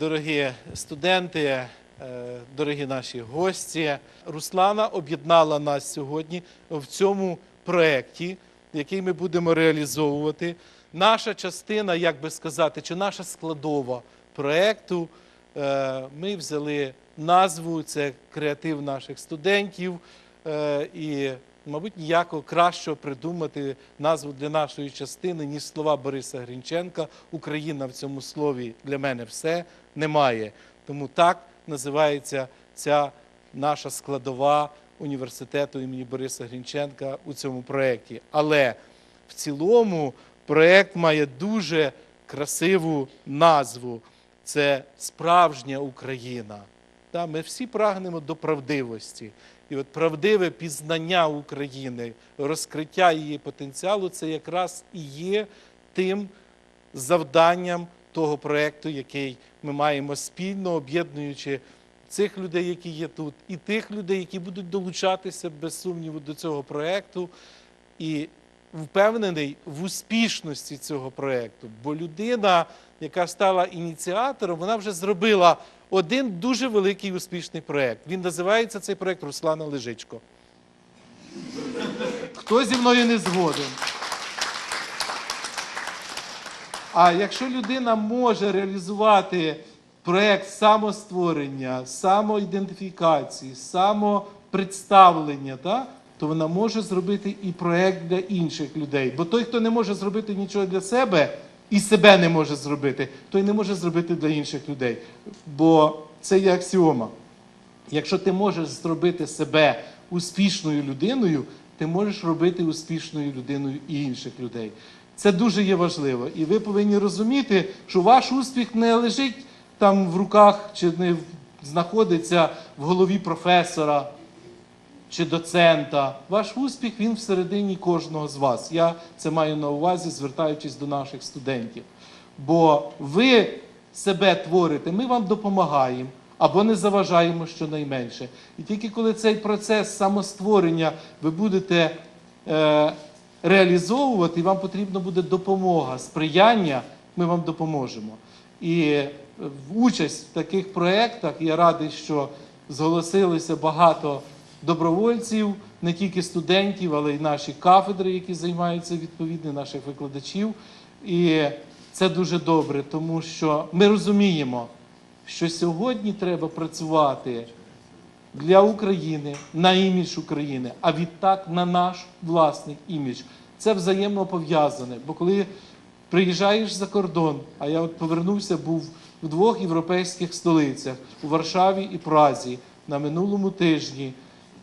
Дорогі студенти, е, дорогі наші гості, Руслана об'єднала нас сьогодні в цьому проєкті, який ми будемо реалізовувати. Наша частина, як би сказати, чи наша складова проєкту, е, ми взяли назву, це креатив наших студентів. Е, І, мабуть, ніякого кращого придумати назву для нашої частини, ніж слова Бориса Грінченка. Україна в цьому слові для мене все немає. Тому так називається ця наша складова університету імені Бориса Грінченка у цьому проєкті. Але в цілому проєкт має дуже красиву назву. Це справжня Україна. Ми всі прагнемо до правдивості. І от правдиве пізнання України, розкриття її потенціалу це якраз і є тим завданням того проєкту, який ми маємо спільно, об'єднуючи цих людей, які є тут, і тих людей, які будуть долучатися без сумніву до цього проєкту. І впевнений в успішності цього проєкту. Бо людина, яка стала ініціатором, вона вже зробила один дуже великий успішний проєкт. Він називається цей проєкт Руслана Лежичко. Хто зі мною не згоден? А якщо людина може реалізувати проєкт самостворення, самоідентифікації, самопредставлення, та, то вона може зробити і проєкт для інших людей. Бо той, хто не може зробити нічого для себе і себе не може зробити, той не може зробити для інших людей. Бо це є аксіома. Якщо ти можеш зробити себе успішною людиною, ти можеш робити успішною людиною і інших людей. Це дуже є важливо. І ви повинні розуміти, що ваш успіх не лежить там в руках чи не знаходиться в голові професора чи доцента. Ваш успіх він всередині кожного з вас. Я це маю на увазі, звертаючись до наших студентів. Бо ви себе творите, ми вам допомагаємо або не заважаємо щонайменше. І тільки коли цей процес самостворення ви будете е, реалізовувати, і вам потрібна буде допомога, сприяння, ми вам допоможемо. І е, участь в таких проєктах я радий, що зголосилися багато добровольців, не тільки студентів, але й наші кафедри, які займаються відповідно, наших викладачів. І це дуже добре, тому що ми розуміємо, що сьогодні треба працювати для України на імідж України, а відтак на наш власний імідж. Це взаємно пов'язане. Бо коли приїжджаєш за кордон, а я от повернувся, був в двох європейських столицях у Варшаві і Празі на минулому тижні.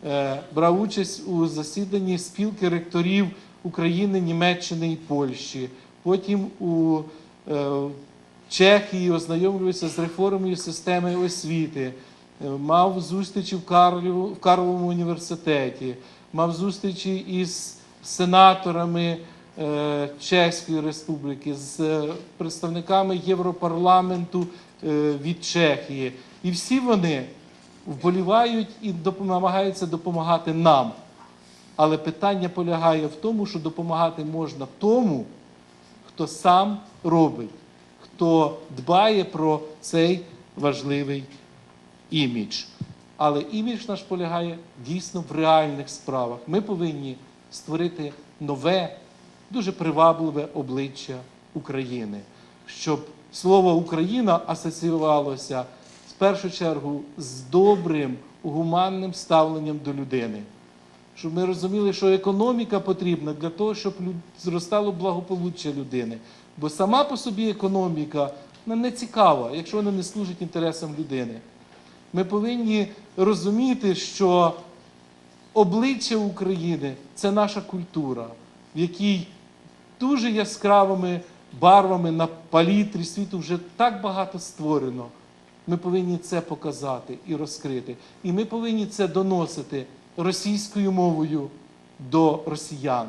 Е, брав участь у засіданні спілки ректорів України, Німеччини і Польщі. Потім у е, Чехії ознайомлювався з реформою системи освіти. Е, Мав зустрічі в, Карлів, в Карловому університеті, мав зустрічі із сенаторами е, Чеської Республіки, з е, представниками Європарламенту від Чехії. І всі вони вболівають і намагаються допомагати нам. Але питання полягає в тому, що допомагати можна тому, хто сам робить, хто дбає про цей важливий імідж. Але імідж наш полягає дійсно в реальних справах. Ми повинні створити нове, дуже привабливе обличчя України, щоб слово Україна асоціювалося в першу чергу з добрим, гуманним ставленням до людини. Щоб ми розуміли, що економіка потрібна для того, щоб зростало благополуччя людини. Бо сама по собі економіка не цікава, якщо вона не служить інтересам людини. Ми повинні розуміти, що обличчя України це наша культура, в якій дуже яскравими барвами на палітрі світу вже так багато створено. Ми повинні це показати і розкрити. І ми повинні це доносити російською мовою до росіян.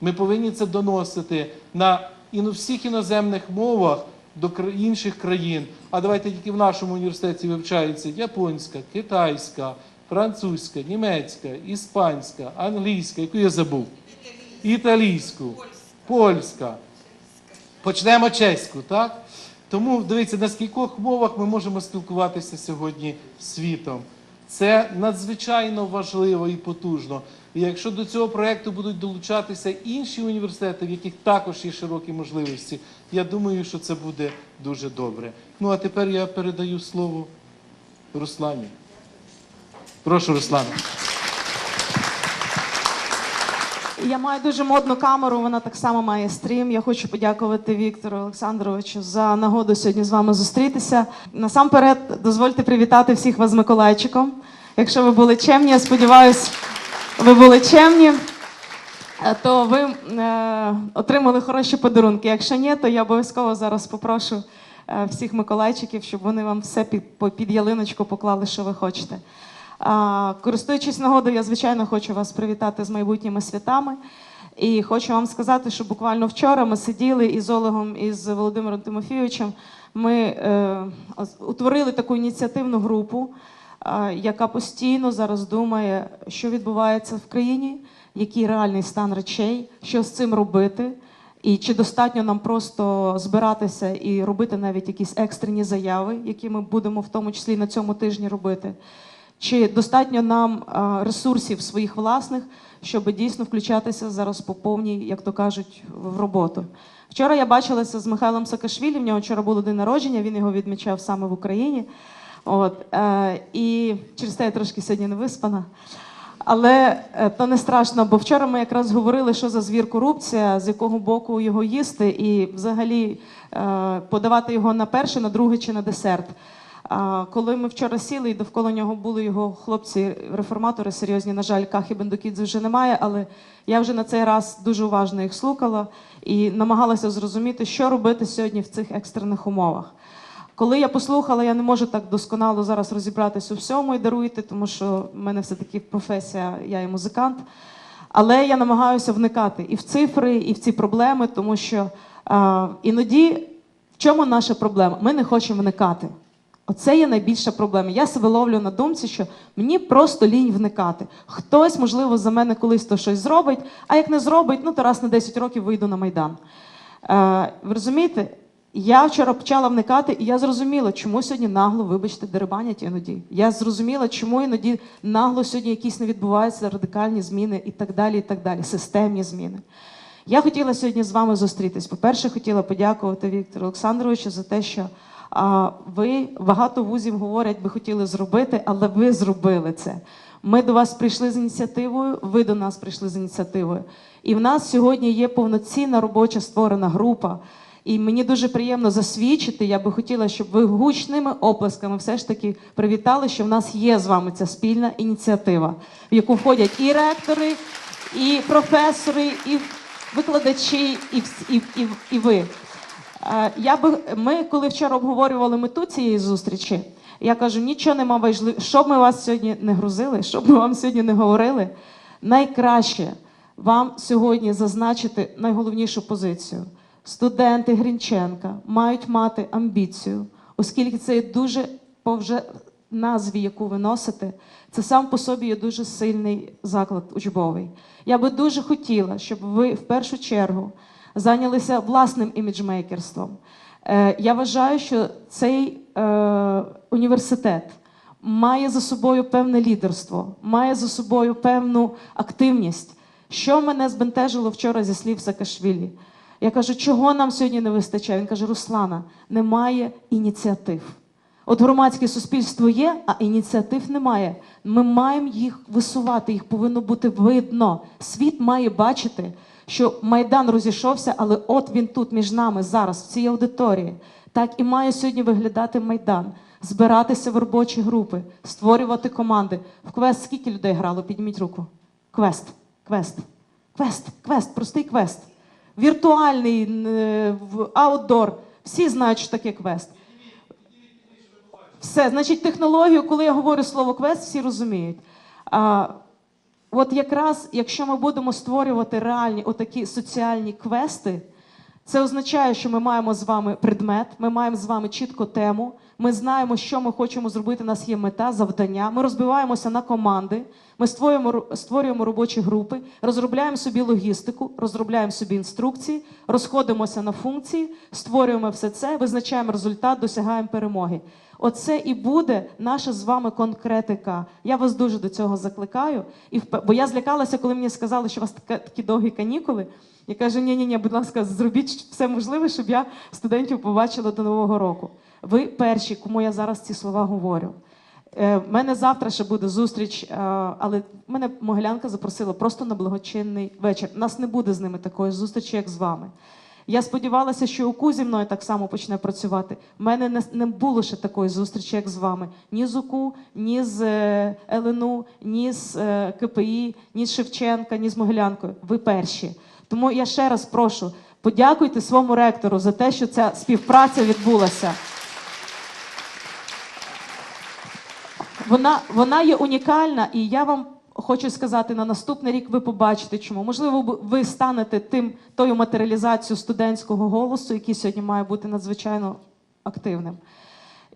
Ми повинні це доносити на іно всіх іноземних мовах до інших країн. А давайте тільки в нашому університеті вивчається японська, китайська, французька, німецька, іспанська, англійська, яку я забув, італійську, польська. Почнемо чеську, так? Тому дивіться, на скількох мовах ми можемо спілкуватися сьогодні світом. Це надзвичайно важливо і потужно. І якщо до цього проекту будуть долучатися інші університети, в яких також є широкі можливості, я думаю, що це буде дуже добре. Ну а тепер я передаю слово Руслані. Прошу, Руслана. Я маю дуже модну камеру, вона так само має стрім. Я хочу подякувати Віктору Олександровичу за нагоду сьогодні з вами зустрітися. Насамперед, дозвольте привітати всіх вас з Миколайчиком. Якщо ви були чемні, я сподіваюся, ви були чемні, то ви е, отримали хороші подарунки. Якщо ні, то я обов'язково зараз попрошу е, всіх Миколайчиків, щоб вони вам все під, під ялиночку поклали, що ви хочете. А, Користуючись нагодою, я звичайно хочу вас привітати з майбутніми святами. І хочу вам сказати, що буквально вчора ми сиділи із Олегом і з Володимиром Тимофійовичем. Ми е, утворили таку ініціативну групу, е, яка постійно зараз думає, що відбувається в країні, який реальний стан речей, що з цим робити. І чи достатньо нам просто збиратися і робити навіть якісь екстрені заяви, які ми будемо в тому числі на цьому тижні робити? Чи достатньо нам ресурсів своїх власних, щоб дійсно включатися зараз по повній, як то кажуть, в роботу? Вчора я бачилася з Михайлом Саакашвілі, в нього вчора було день народження, він його відмічав саме в Україні. От, е, і через те я трошки сьогодні не виспана. Але е, то не страшно, бо вчора ми якраз говорили, що за звір корупція, з якого боку його їсти, і взагалі е, подавати його на перший, на другий чи на десерт. Коли ми вчора сіли і довкола нього були його хлопці, реформатори серйозні, на жаль, Кахи Бендукідзе вже немає, але я вже на цей раз дуже уважно їх слухала і намагалася зрозуміти, що робити сьогодні в цих екстрених умовах. Коли я послухала, я не можу так досконало зараз розібратись у всьому і даруйте, тому що в мене все-таки професія, я і музикант. Але я намагаюся вникати і в цифри, і в ці проблеми, тому що а, іноді в чому наша проблема? Ми не хочемо вникати. Оце є найбільша проблема. Я себе ловлю на думці, що мені просто лінь вникати. Хтось, можливо, за мене колись то щось зробить, а як не зробить, ну то раз на 10 років вийду на майдан. Е, ви розумієте? Я вчора почала вникати, і я зрозуміла, чому сьогодні нагло, вибачте, дерибанять іноді. Я зрозуміла, чому іноді нагло сьогодні якісь не відбуваються радикальні зміни і так далі, і так далі, системні зміни. Я хотіла сьогодні з вами зустрітись. По-перше, хотіла подякувати Віктору Олександровичу за те, що а, ви багато вузів говорять, би хотіли зробити, але ви зробили це. Ми до вас прийшли з ініціативою, ви до нас прийшли з ініціативою. І в нас сьогодні є повноцінна робоча створена група. І мені дуже приємно засвідчити. Я би хотіла, щоб ви гучними оплесками все ж таки привітали, що в нас є з вами ця спільна ініціатива, в яку входять і ректори, і професори, і викладачі, і, і, і, і ви. Е, Я би ми, коли вчора обговорювали мету цієї зустрічі, я кажу, нічого нема важливо, щоб ми вас сьогодні не грузили, щоб ми вам сьогодні не говорили. Найкраще вам сьогодні зазначити найголовнішу позицію. Студенти Грінченка мають мати амбіцію, оскільки це є дуже по вже назві, яку ви носите, це сам по собі є дуже сильний заклад учбовий. Я би дуже хотіла, щоб ви в першу чергу зайнялися власним іміджмейкерством. Е, Я вважаю, що цей е, університет має за собою певне лідерство, має за собою певну активність. Що мене збентежило вчора зі слів Саакашвілі? Я кажу, чого нам сьогодні не вистачає? Він каже: Руслана, немає ініціатив. От громадське суспільство є, а ініціатив немає. Ми маємо їх висувати, їх повинно бути видно. Світ має бачити, що Майдан розійшовся, але от він тут між нами зараз, в цій аудиторії. Так і має сьогодні виглядати Майдан, збиратися в робочі групи, створювати команди. В квест скільки людей грало? Підніміть руку. Квест, квест, квест, квест, простий квест. Віртуальний, е, аутдор. Всі знають, що таке квест. Все, значить, технологію, коли я говорю слово квест, всі розуміють. А, от якраз, якщо ми будемо створювати реальні отакі соціальні квести, Це означає, що ми маємо з вами предмет, ми маємо з вами чітко тему. Ми знаємо, що ми хочемо зробити. У нас є мета, завдання. Ми розбиваємося на команди. Ми створюємо створюємо робочі групи, розробляємо собі логістику, розробляємо собі інструкції, розходимося на функції, створюємо все це, визначаємо результат, досягаємо перемоги. Оце і буде наша з вами конкретика. Я вас дуже до цього закликаю. І бо я злякалася, коли мені сказали, що у вас такі довгі канікули. Я кажу, ні, ні, ні, будь ласка, зробіть все можливе, щоб я студентів побачила до нового року. Ви перші, кому я зараз ці слова говорю. Е, мене завтра ще буде зустріч, е, але мене Могилянка запросила просто на благочинний вечір. У нас не буде з ними такої зустрічі, як з вами. Я сподівалася, що УКУ зі мною так само почне працювати. У мене не, було ще такої зустрічі, як з вами. Ні з УКУ, ні з е, ЛНУ, ні з КПІ, ні з Шевченка, ні з Могилянкою. Ви перші. Тому я ще раз прошу, подякуйте своєму ректору за те, що ця співпраця відбулася. Вона, вона є унікальна, і я вам хочу сказати, на наступний рік ви побачите, чому. Можливо, ви- станете тим тою матеріалізацією студентського голосу, який сьогодні має бути надзвичайно активним.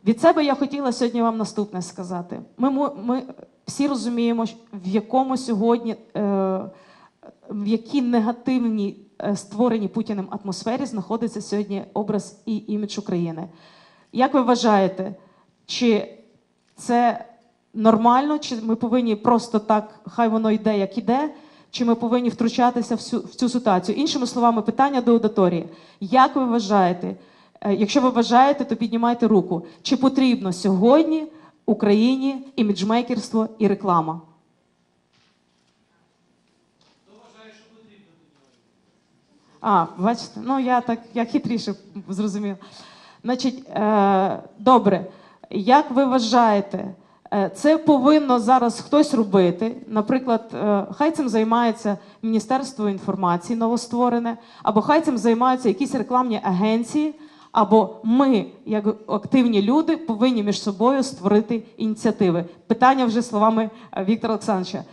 Від себе я хотіла сьогодні вам наступне сказати. Ми, ми всі розуміємо, в якому сьогодні, е, в якій негативній е, створеній Путіним атмосфері знаходиться сьогодні образ і імідж України. Як ви вважаєте, чи це нормально, чи ми повинні просто так, хай воно йде, як іде, чи ми повинні втручатися в цю, в цю ситуацію? Іншими словами, питання до аудиторії. Як ви вважаєте, е, якщо ви вважаєте, то піднімайте руку. Чи потрібно сьогодні Україні іміджмейкерство і реклама? А, бачите, ну я так я хитріше зрозуміла. Значить, е, добре, як ви вважаєте, е, це повинно зараз хтось робити? Наприклад, е, хай цим займається Міністерство інформації новостворене, або хай цим займаються якісь рекламні агенції, або ми, як активні люди, повинні між собою створити ініціативи. Питання вже словами е, Віктора Олександровича.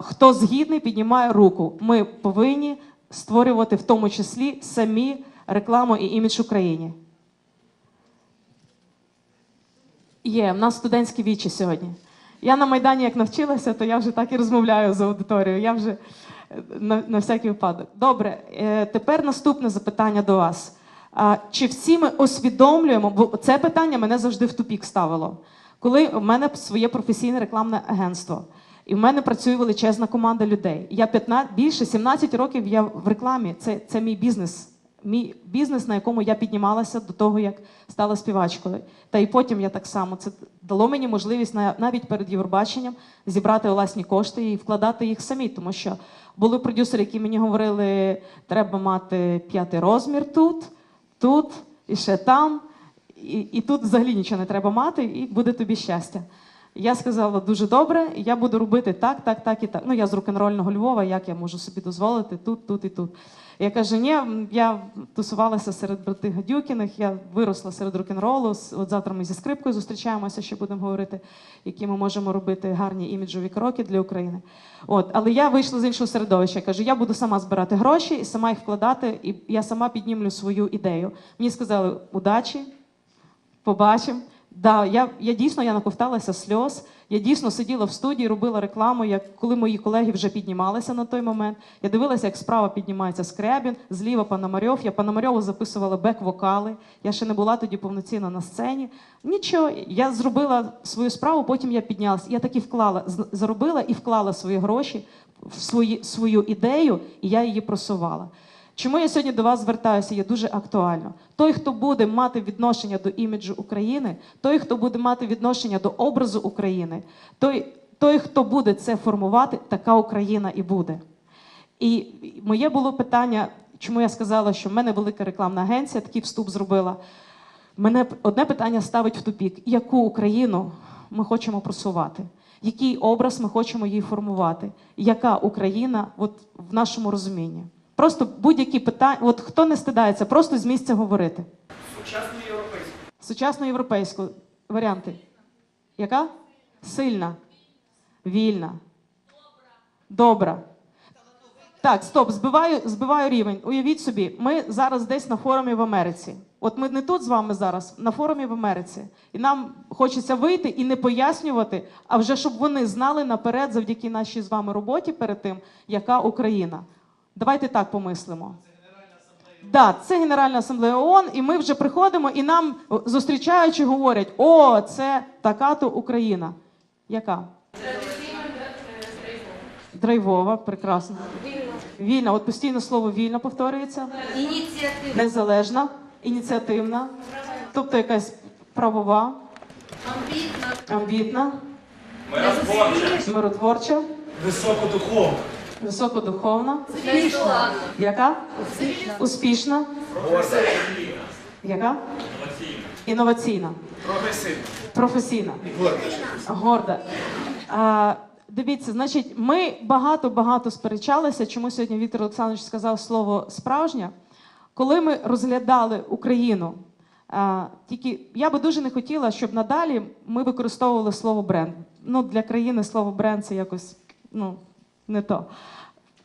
Хто згідний, піднімає руку. Ми повинні створювати в тому числі самі рекламу і імідж Україні. Є, в нас студентські вічі сьогодні. Я на Майдані як навчилася, то я вже так і розмовляю з аудиторією. Я вже е, на, на всякий випадок. Добре, е, тепер наступне запитання до вас. А, чи всі ми усвідомлюємо, бо це питання мене завжди в тупік ставило. Коли в мене своє професійне рекламне агентство, і в мене працює величезна команда людей. Я 15, більше 17 років я в рекламі. Це, це мій бізнес. Мій бізнес, на якому я піднімалася до того, як стала співачкою. Та і потім я так само це дало мені можливість навіть перед Євробаченням зібрати власні кошти і вкладати їх самі, тому що були продюсери, які мені говорили, треба мати п'ятий розмір тут, тут і ще там. І, і тут взагалі нічого не треба мати, і буде тобі щастя. Я сказала дуже добре, я буду робити так, так, так і так. Ну я з рок-н-рольного Львова, як я можу собі дозволити тут, тут і тут. Я кажу, ні, я тусувалася серед брати Гадюкіних, я виросла серед рок-н-ролу. От завтра ми зі скрипкою зустрічаємося, ще будемо говорити, які ми можемо робити гарні іміджові кроки для України. От, але я вийшла з іншого середовища. Я кажу, я буду сама збирати гроші і сама їх вкладати, і я сама піднімлю свою ідею. Мені сказали удачі, побачимо. Да, я, я дійсно я наковталася сльоз. Я дійсно сиділа в студії, робила рекламу, як коли мої колеги вже піднімалися на той момент. Я дивилася, як справа піднімається Скрябін, зліва Пономарьов. Я Пономарьову записувала бек-вокали. Я ще не була тоді повноцінно на сцені. Нічого, я зробила свою справу, потім я піднялася. Я таки вклала, заробила і вклала свої гроші в свої, свою ідею, і я її просувала. Чому я сьогодні до вас звертаюся, є дуже актуально. Той, хто буде мати відношення до іміджу України, той, хто буде мати відношення до образу України, той, той хто буде це формувати, така Україна і буде. І моє було питання, чому я сказала, що в мене велика рекламна агенція, такий вступ зробила. Мене одне питання ставить в тупік: яку Україну ми хочемо просувати? Який образ ми хочемо їй формувати? Яка Україна от, в нашому розумінні? Просто будь-які питання, от хто не стидається, просто з місця говорити. Сучасну європейську. Сучасну європейську варіанти. Яка? Сильна, вільна, добра, Так, стоп, збиваю, збиваю рівень. Уявіть собі, ми зараз десь на форумі в Америці. От ми не тут з вами зараз, на форумі в Америці. І нам хочеться вийти і не пояснювати, а вже щоб вони знали наперед, завдяки нашій з вами роботі перед тим, яка Україна. Давайте так помислимо. Да, це Генеральна асамблея ООН, і ми вже приходимо, і нам зустрічаючи говорять: о, це така то Україна. Яка? Драйвова, прекрасно. Вільна, от постійно слово вільна повторюється. Ініціатива. Незалежна, ініціативна, тобто якась правова, Амбітна. амбітна, Миротворче. миротворча, Високодуховна. Високодуховна, Успішна. яка? Успішна, Горда. яка? Інноваційна, Прогресивна. професійна, горда. А, дивіться, значить, ми багато-багато сперечалися, чому сьогодні Віктор Олександрович сказав слово справжня. Коли ми розглядали Україну, а, тільки я би дуже не хотіла, щоб надалі ми використовували слово бренд. Ну, для країни слово бренд це якось ну, не то.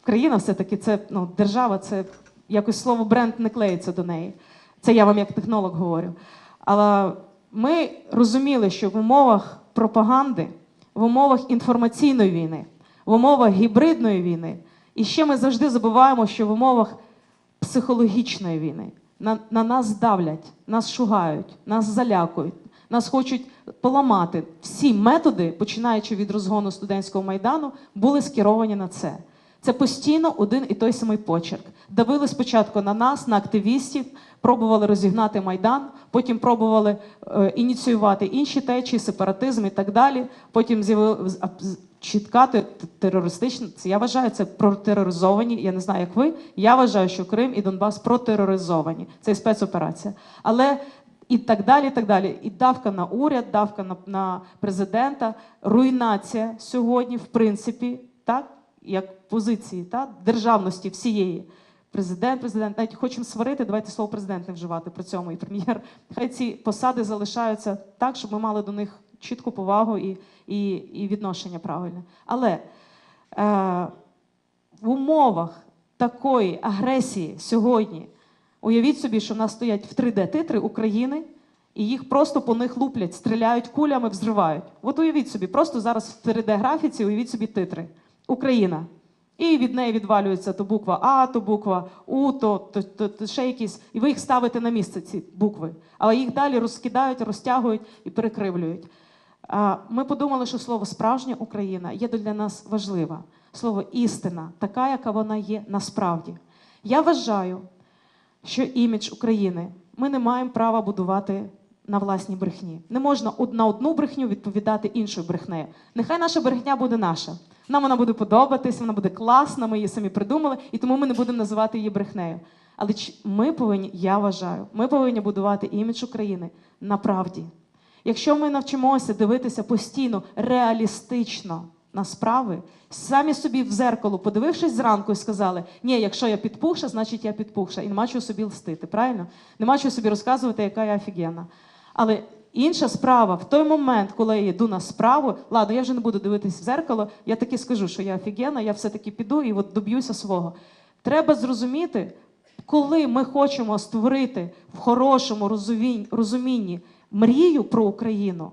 Країна все-таки це ну, держава, це якось слово бренд не клеїться до неї. Це я вам як технолог говорю. Але ми розуміли, що в умовах пропаганди, в умовах інформаційної війни, в умовах гібридної війни, і ще ми завжди забуваємо, що в умовах психологічної війни на, на нас давлять, нас шугають, нас залякують, нас хочуть поламати. Всі методи, починаючи від розгону студентського майдану, були скеровані на це. Це постійно один і той самий почерк. Давили спочатку на нас, на активістів, пробували розігнати майдан, потім пробували е, ініціювати інші течії, сепаратизм і так далі. Потім з'явили чітка терористична. Це я вважаю це протероризовані. Я не знаю, як ви. Я вважаю, що Крим і Донбас протероризовані. Це спецоперація. Але і так далі, і так далі. І давка на уряд, давка на, на президента, руйнація сьогодні, в принципі, так, як позиції так, державності всієї. Президент, президент, навіть хочемо сварити, давайте слово президент не вживати при цьому і прем'єр. Хай ці посади залишаються так, щоб ми мали до них чітку повагу і, і, і відношення правильне. Але е, в умовах такої агресії сьогодні, уявіть собі, що в нас стоять в 3D-титри України, і їх просто по них луплять, стріляють кулями, взривають. От уявіть собі, просто зараз в 3D-графіці уявіть собі титри. Україна. І від неї відвалюється то буква А, то буква У, то, то, то, то ще якісь. І ви їх ставите на місце, ці букви. Але їх далі розкидають, розтягують і перекривлюють. Ми подумали, що слово справжня Україна є для нас важливе. Слово істина, така, яка вона є насправді. Я вважаю, що імідж України ми не маємо права будувати на власній брехні. Не можна на одну брехню відповідати іншою брехнею. Нехай наша брехня буде наша. Нам вона буде подобатись, вона буде класна, ми її самі придумали, і тому ми не будемо називати її брехнею. Але ми повинні, я вважаю, ми повинні будувати імідж України на правді. Якщо ми навчимося дивитися постійно реалістично на справи, самі собі в зеркало, подивившись зранку і сказали: ні, якщо я підпухша, значить я підпухша. І нема чого собі лстити, правильно? Нема чого собі розказувати, яка я офігенна. Але інша справа, в той момент, коли я йду на справу, ладно, я вже не буду дивитись в зеркало, я таки скажу, що я офігенна, я все-таки піду і от доб'юся свого. Треба зрозуміти, коли ми хочемо створити в хорошому розумінні мрію про Україну,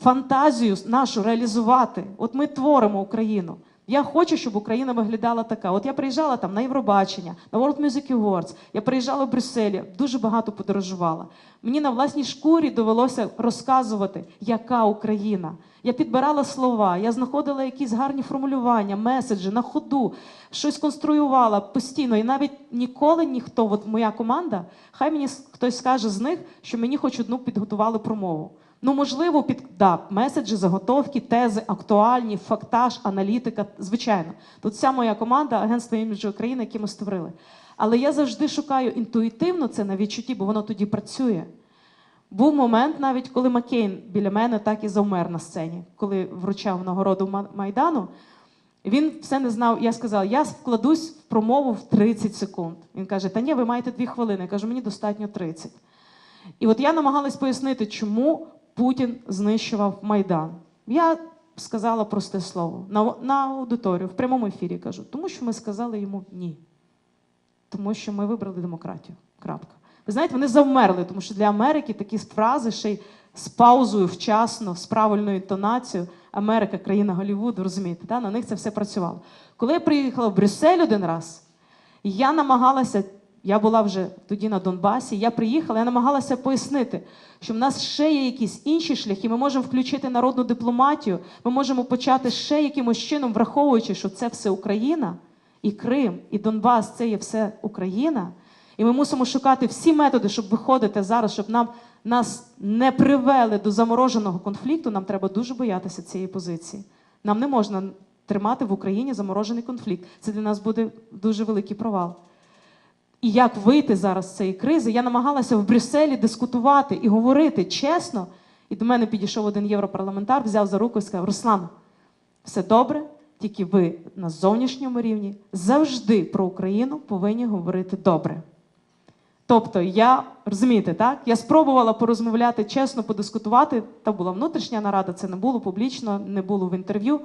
фантазію нашу реалізувати. От ми творимо Україну. Я хочу, щоб Україна виглядала така. От я приїжджала там на Євробачення, на World Music Awards, я приїжджала в Брюсселі, дуже багато подорожувала. Мені на власній шкурі довелося розказувати, яка Україна. Я підбирала слова, я знаходила якісь гарні формулювання, меседжі на ходу, щось конструювала постійно. І навіть ніколи ніхто, от моя команда, хай мені хтось скаже з них, що мені хоч одну підготували промову. Ну, можливо, під да, меседжі, заготовки, тези, актуальні, фактаж, аналітика. Звичайно, тут вся моя команда, агентство іміджу України, яке ми створили. Але я завжди шукаю інтуїтивно це на відчутті, бо воно тоді працює. Був момент, навіть коли Маккейн біля мене так і завмер на сцені, коли вручав нагороду Майдану. Він все не знав. Я сказала, я вкладусь в промову в 30 секунд. Він каже: Та ні, ви маєте дві хвилини. Я кажу, мені достатньо 30. І от я намагалась пояснити, чому Путін знищував Майдан. Я сказала просте слово на, на аудиторію в прямому ефірі кажу, тому що ми сказали йому ні. Тому що ми вибрали демократію. Крапка. Ви знаєте, вони завмерли, тому що для Америки такі фрази ще й з паузою вчасно, з правильною інтонацією. Америка, країна Голлівуду, розумієте, да? на них це все працювало. Коли я приїхала в Брюссель один раз, я намагалася, я була вже тоді на Донбасі, я приїхала, я намагалася пояснити, що в нас ще є якісь інші шляхи, ми можемо включити народну дипломатію, ми можемо почати ще якимось чином, враховуючи, що це все Україна, і Крим, і Донбас це є все Україна. І ми мусимо шукати всі методи, щоб виходити зараз, щоб нам нас не привели до замороженого конфлікту. Нам треба дуже боятися цієї позиції. Нам не можна тримати в Україні заморожений конфлікт. Це для нас буде дуже великий провал. І як вийти зараз з цієї кризи? Я намагалася в Брюсселі дискутувати і говорити чесно. І до мене підійшов один європарламентар, взяв за руку і сказав: Руслан, все добре, тільки ви на зовнішньому рівні завжди про Україну повинні говорити добре. Тобто, я розумієте, так? Я спробувала порозмовляти чесно, подискутувати. Та була внутрішня нарада, це не було публічно, не було в інтерв'ю.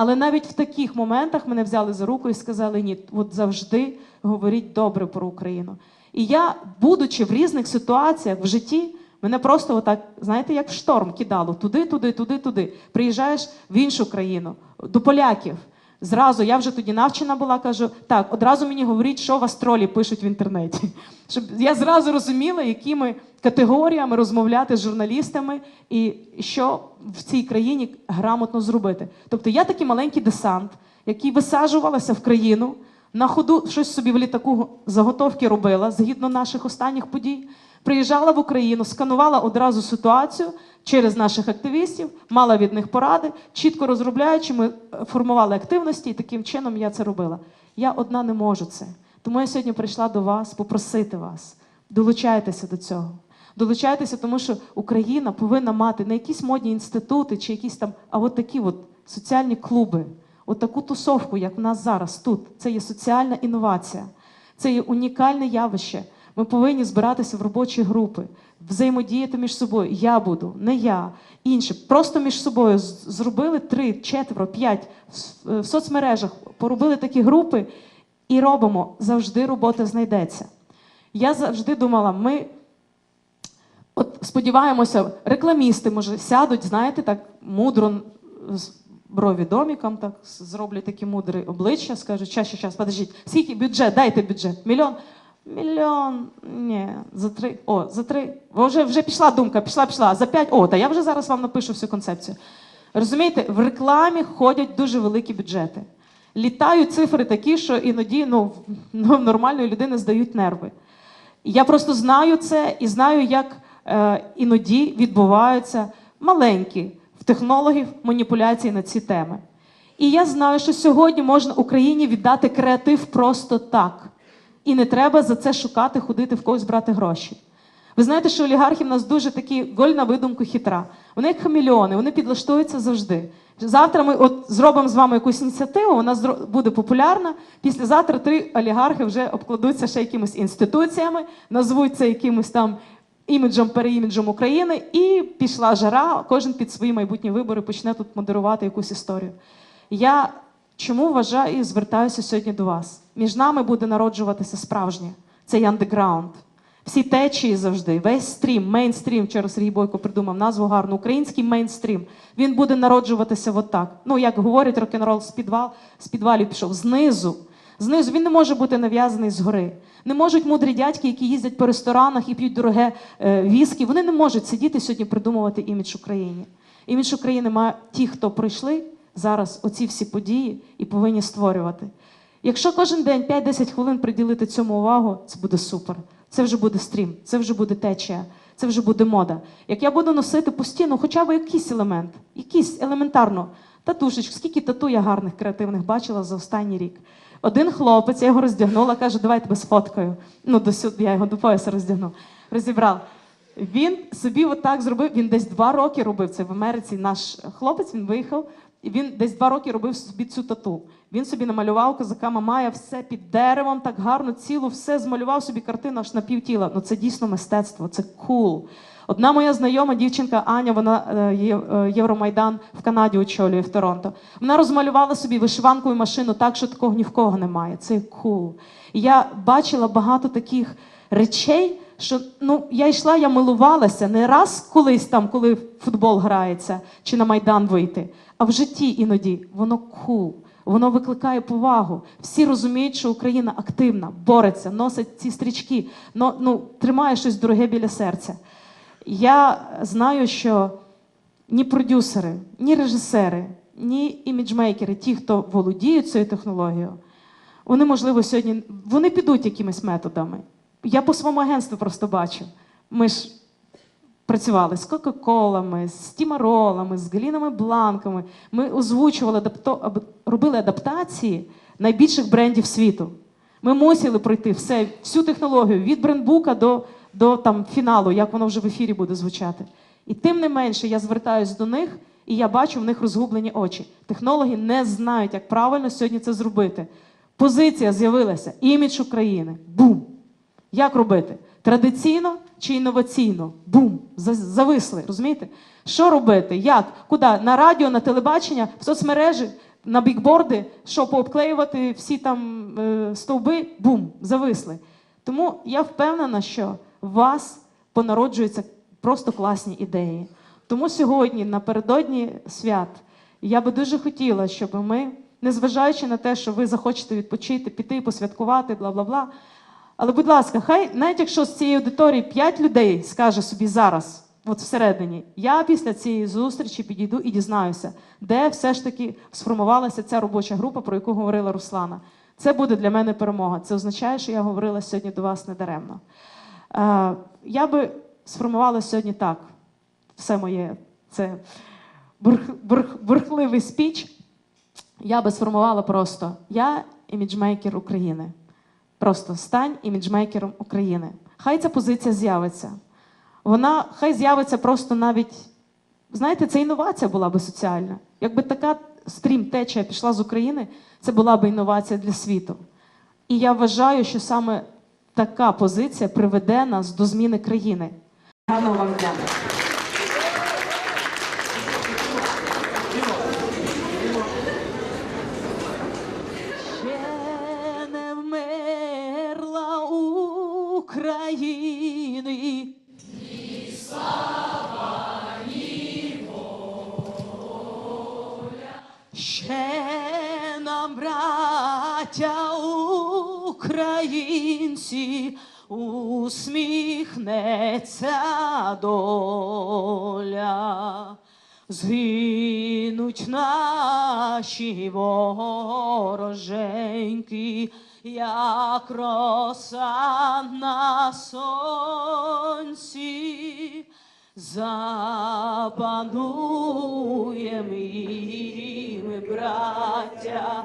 Але навіть в таких моментах мене взяли за руку і сказали: ні, от завжди говоріть добре про Україну. І я, будучи в різних ситуаціях в житті, мене просто отак, знаєте, як в шторм кидало туди, туди, туди, туди. Приїжджаєш в іншу країну, до поляків. Зразу я вже тоді навчена була, кажу, так, одразу мені говоріть, що вас тролі пишуть в інтернеті. Щоб я зразу розуміла, якими категоріями розмовляти з журналістами і що в цій країні грамотно зробити. Тобто я такий маленький десант, який висаджувалася в країну, на ходу щось собі в літаку заготовки робила згідно наших останніх подій. Приїжджала в Україну, сканувала одразу ситуацію через наших активістів, мала від них поради, чітко розробляючи, ми е, формували активності, і таким чином я це робила. Я одна не можу це. Тому я сьогодні прийшла до вас попросити вас. Долучайтеся до цього. Долучайтеся, тому що Україна повинна мати не якісь модні інститути чи якісь там, а от такі от соціальні клуби, от таку тусовку, як в нас зараз тут. Це є соціальна інновація, це є унікальне явище. Ми повинні збиратися в робочі групи, взаємодіяти між собою. Я буду, не я, інші. Просто між собою зробили три, четверо, п'ять в соцмережах, поробили такі групи і робимо. Завжди робота знайдеться. Я завжди думала, ми от сподіваємося, рекламісти, може, сядуть, знаєте, так мудро з брові доміком, так зроблять такі мудрі обличчя, скажуть, час, час, час, подождіть, скільки бюджет, дайте бюджет. Мільйон. Мільйон, ні, за три. О, за три. Вже, вже пішла думка, пішла, пішла. За п'ять. О, та я вже зараз вам напишу всю концепцію. Розумієте, в рекламі ходять дуже великі бюджети. Літають цифри такі, що іноді ну, ну, нормальної людини здають нерви. Я просто знаю це і знаю, як е, іноді відбуваються маленькі в технологів маніпуляції на ці теми. І я знаю, що сьогодні можна Україні віддати креатив просто так. І не треба за це шукати, ходити в когось брати гроші. Ви знаєте, що олігархи в нас дуже такі голь на видумку хитра. Вони як хамільйони, вони підлаштуються завжди. Завтра ми от зробимо з вами якусь ініціативу, вона буде популярна. Післязавтра три олігархи вже обкладуться ще якимись інституціями, назвуть це якимось там іміджем, переіміджем України, і пішла жара. Кожен під свої майбутні вибори почне тут модерувати якусь історію. Я чому вважаю і звертаюся сьогодні до вас? Між нами буде народжуватися справжнє. Це андеграунд. Всі течії завжди, весь стрім, мейнстрім, вчора Сергій Бойко придумав назву гарну, український мейнстрім. Він буде народжуватися отак. Ну, як говорять, рок-н-рол з підвал, з підвалів пішов знизу. Знизу він не може бути нав'язаний згори. Не можуть мудрі дядьки, які їздять по ресторанах і п'ють дороге е, віскі. Вони не можуть сидіти сьогодні придумувати імідж України. Імідж України має ті, хто прийшли зараз оці всі події і повинні створювати. Якщо кожен день 5-10 хвилин приділити цьому увагу, це буде супер. Це вже буде стрім, це вже буде течія, це вже буде мода. Як я буду носити постійно, хоча б якийсь елемент, якийсь елементарно, татушечку, скільки тату я гарних креативних бачила за останній рік. Один хлопець, я його роздягнула, каже, давай тебе сфоткаю. Ну, до сюди, я його до пояса роздягну. Розібрав. Він собі отак зробив. Він десь два роки робив це в Америці. Наш хлопець він виїхав І він десь два роки робив собі цю тату. Він собі намалював козака Мамая, все під деревом, так гарно, цілу, все змалював собі картину аж на півтіла. Ну це дійсно мистецтво, це кул. Одна моя знайома дівчинка Аня, вона е, е, Євромайдан в Канаді очолює в Торонто. Вона розмалювала собі вишиванкову машину так, що такого ні в кого немає. Це кул. І я бачила багато таких речей, що ну я йшла, я милувалася не раз колись там, коли футбол грається, чи на майдан вийти, а в житті іноді воно кул. Воно викликає повагу. Всі розуміють, що Україна активна, бореться, носить ці стрічки, но, ну, тримає щось дороге біля серця. Я знаю, що ні продюсери, ні режисери, ні іміджмейкери, ті, хто володіють цією технологією, вони, можливо, сьогодні вони підуть якимись методами. Я по своєму агентству просто бачу. Ми ж працювали з Кока-Колами, з Тімаролами, з Галінами Бланками. Ми озвучували, робили адаптації найбільших брендів світу. Ми мусили пройти все, всю технологію від брендбука до, до там, фіналу, як воно вже в ефірі буде звучати. І тим не менше я звертаюся до них, і я бачу в них розгублені очі. Технологи не знають, як правильно сьогодні це зробити. Позиція з'явилася, імідж України. Бум! Як робити? Традиційно чи інноваційно? Бум! За- Зависли, розумієте? Що робити? Як? Куди? На радіо, на телебачення, в соцмережі, на бікборди, що пообклеювати всі там е, стовби? Бум! Зависли. Тому я впевнена, що у вас понароджуються просто класні ідеї. Тому сьогодні, напередодні свят, я би дуже хотіла, щоб ми, незважаючи на те, що ви захочете відпочити, піти, посвяткувати, бла бла бла. Але, будь ласка, хай, навіть якщо з цієї аудиторії 5 людей скаже собі зараз, от всередині, я після цієї зустрічі підійду і дізнаюся, де все ж таки сформувалася ця робоча група, про яку говорила Руслана. Це буде для мене перемога. Це означає, що я говорила сьогодні до вас недаремно. Е, я би сформувала сьогодні так. Все моє це бурх, бурх, бурхливий спіч. Я би сформувала просто я іміджмейкер України. Просто стань іміджмейкером України. Хай ця позиція з'явиться. Вона хай з'явиться просто навіть. Знаєте, це інновація була би соціальна. Якби така стрім течія пішла з України, це була б інновація для світу. І я вважаю, що саме така позиція приведе нас до зміни країни. Гарного вам дня. Українці, усміхнеться доля. Згинуть наші вороженьки, як роса на сонці, запануєм і браття,